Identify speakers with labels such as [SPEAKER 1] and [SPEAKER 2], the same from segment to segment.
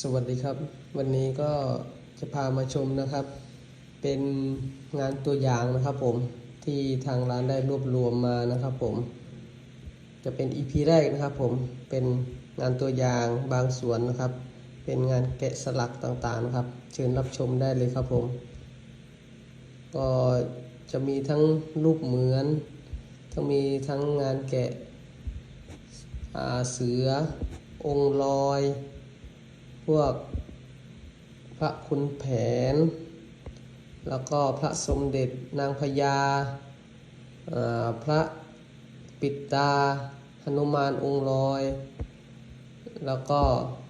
[SPEAKER 1] สวัสดีครับ วันนี้ก็จะพามาชมนะครับ เป็นงานตัวอย่างนะครับผมที่ทางร้านได้รวบรวมมานะครับผม จะเป็น EP แรกนะครับผมเป็นงานตัวอย่างบางส่วนนะครับ เป็นงานแกะสลักต่างๆนะครับ เชิญรับชมได้เลยครับผม ก็จะมีทั้งรูปเหมือนทั้งมีทั้งงานแกะเสือองค์ลอย พวกพระคุณแผน แล้วก็พระสมเด็จนางพญาพระปิดตาหนุมานองค์ลอย แล้วก็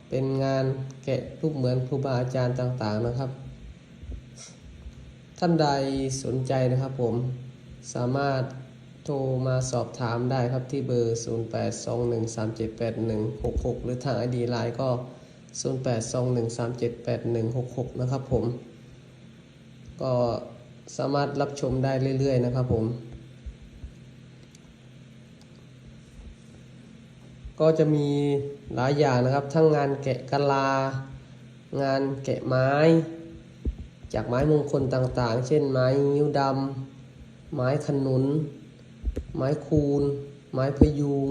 [SPEAKER 1] เป็นงานแกะรูปเหมือนครูบาอาจารย์ต่างๆนะครับ ท่านใดสนใจนะครับผมสามารถโทรมาสอบถามได้ครับที่เบอร์ 0821378166 หรือทาง ID Line ก็ 0821378166 นะครับผม ก็สามารถรับชมได้เรื่อย ๆ นะครับผม ก็จะมีหลายอย่างนะครับ ทั้งงานแกะกะลา งานแกะไม้ จากไม้มงคลต่างๆ เช่นไม้นิ้วดำไม้ขนุน ไม้คูน ไม้พยูง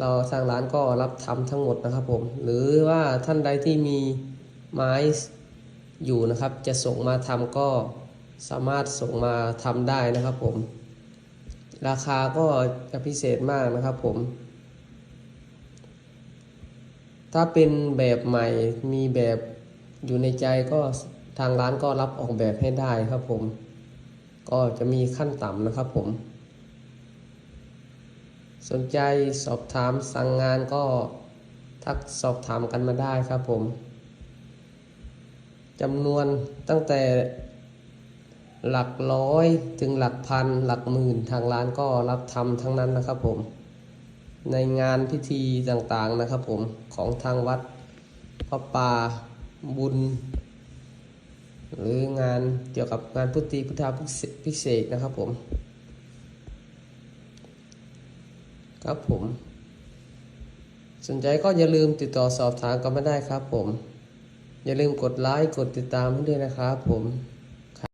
[SPEAKER 1] เราทางร้านก็รับทำทั้งหมดนะครับผมหรือว่าท่านใดที่มีไม้อยู่นะครับ จะส่งมาทำก็สามารถส่งมาทำได้นะครับผม ราคาก็จะพิเศษมากนะครับผม ถ้าเป็นแบบใหม่มีแบบอยู่ในใจก็ทางร้านก็รับออกแบบให้ได้ครับผม ก็จะมีขั้นต่ำนะครับผม สนใจสอบถามสั่งงานก็ทักสอบถามกันมาได้ครับผมจำนวนตั้งแต่หลักร้อยถึงหลักพันหลักหมื่นทางร้านก็รับทำทั้งนั้นนะครับผม ในงานพิธีต่างๆนะครับผมของทางวัดพระป่าบุญ หรืองานเกี่ยวกับงานพุทธิพุทธาพิเศษนะครับผม ครับผม สนใจก็อย่าลืมติดต่อสอบถามกันมาได้ครับผม อย่าลืมกดไลค์กดติดตามให้ด้วยนะครับผม